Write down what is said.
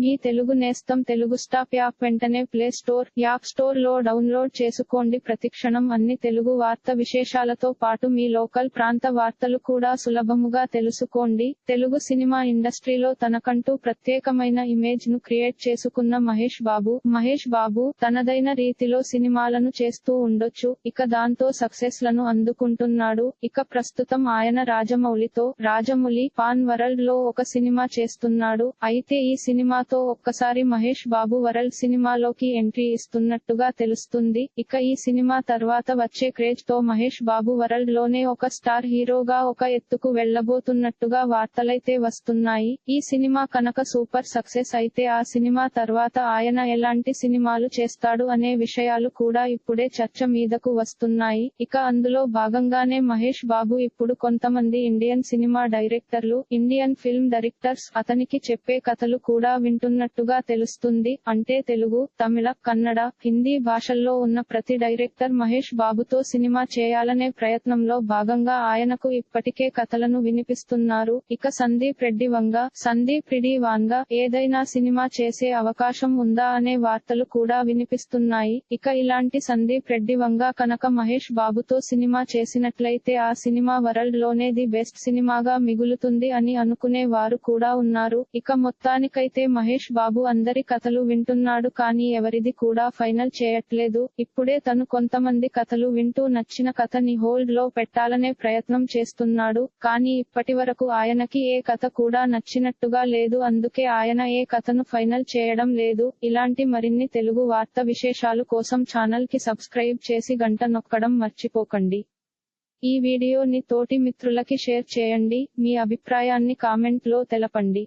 మీ తెలుగు నేస్తం Telugu stop app వెంటనే play store app స్టోర్లో డౌన్లోడ్ చేసుకోండి. ప్రతిక్షణం అన్ని తెలుగు వార్త విశేషాలతో పాటు మీ లోకల్ ప్రాంత వార్తలు కూడా సులభముగా తెలుసుకోండి. తెలుగు సినిమా ఇండస్ట్రీలో తనకంటూ ప్రత్యేకమైన ఇమేజ్ను క్రియేట్ చేసుకున్న మహేష్ బాబు మహేష్ బాబు తనదైన రీతిలో సినిమాలను చేస్తూ ఉండొచ్చు. ఇక దాంతో సక్సెస్లను అందుకుంటున్నాడు. ఇక ప్రస్తుతం ఆయన రాజమౌళితో రాజమౌళి పాన్ వరల్డ్లో ఒక సినిమా చేస్తున్నాడు. అయితే ఈ సినిమా సినిమాతో ఒక్కసారి మహేష్ బాబు వరల్డ్ సినిమాలోకి ఎంట్రీ ఇస్తున్నట్టుగా తెలుస్తుంది. ఇక ఈ సినిమా తర్వాత వచ్చే క్రేజ్తో మహేష్ బాబు వరల్డ్లోనే ఒక స్టార్ హీరోగా ఒక ఎత్తుకు వెళ్ళబోతున్నట్టుగా వార్తలైతే వస్తున్నాయి. ఈ సినిమా కనుక సూపర్ సక్సెస్ అయితే ఆ సినిమా తర్వాత ఆయన ఎలాంటి సినిమాలు చేస్తాడు అనే విషయాలు కూడా ఇప్పుడే చర్చ మీదకు వస్తున్నాయి. ఇక అందులో భాగంగానే మహేష్ బాబు ఇప్పుడు కొంతమంది ఇండియన్ సినిమా డైరెక్టర్లు ఇండియన్ ఫిల్మ్ డైరెక్టర్స్ అతనికి చెప్పే కథలు కూడా వింటున్నట్టుగా తెలుస్తుంది. అంటే తెలుగు తమిళ కన్నడ హిందీ భాషల్లో ఉన్న ప్రతి డైరెక్టర్ మహేష్ బాబుతో సినిమా చేయాలనే ప్రయత్నంలో భాగంగా ఆయనకు ఇప్పటికే కథలను వినిపిస్తున్నారు. ఇక సందీప్ రెడ్డి వంగ సందీప్ రెడ్డి వాంగ ఏదైనా సినిమా చేసే అవకాశం ఉందా అనే వార్తలు కూడా వినిపిస్తున్నాయి. ఇక ఇలాంటి సందీప్ రెడ్డి వంగ కనుక మహేష్ బాబుతో సినిమా చేసినట్లయితే ఆ సినిమా వరల్డ్లోనే ది బెస్ట్ సినిమాగా మిగులుతుంది అని అనుకునే వారు కూడా ఉన్నారు. ఇక మొత్తానికైతే మహేష్ బాబు అందరి కథలు వింటున్నాడు కానీ ఎవరిది కూడా ఫైనల్ చేయట్లేదు. ఇప్పుడే తను కొంతమంది కథలు వింటూ నచ్చిన కథని హోల్డ్లో పెట్టాలనే ప్రయత్నం చేస్తున్నాడు. కానీ ఇప్పటి వరకు ఆయనకి ఏ కథ కూడా నచ్చినట్టుగా లేదు. అందుకే ఆయన ఏ కథను ఫైనల్ చేయడం లేదు. ఇలాంటి మరిన్ని తెలుగు వార్త విశేషాలు కోసం ఛానల్కి సబ్స్క్రైబ్ చేసి గంట నొక్కడం మర్చిపోకండి. ఈ వీడియోని తోటి మిత్రులకి షేర్ చేయండి. మీ అభిప్రాయాన్ని కామెంట్లో తెలపండి.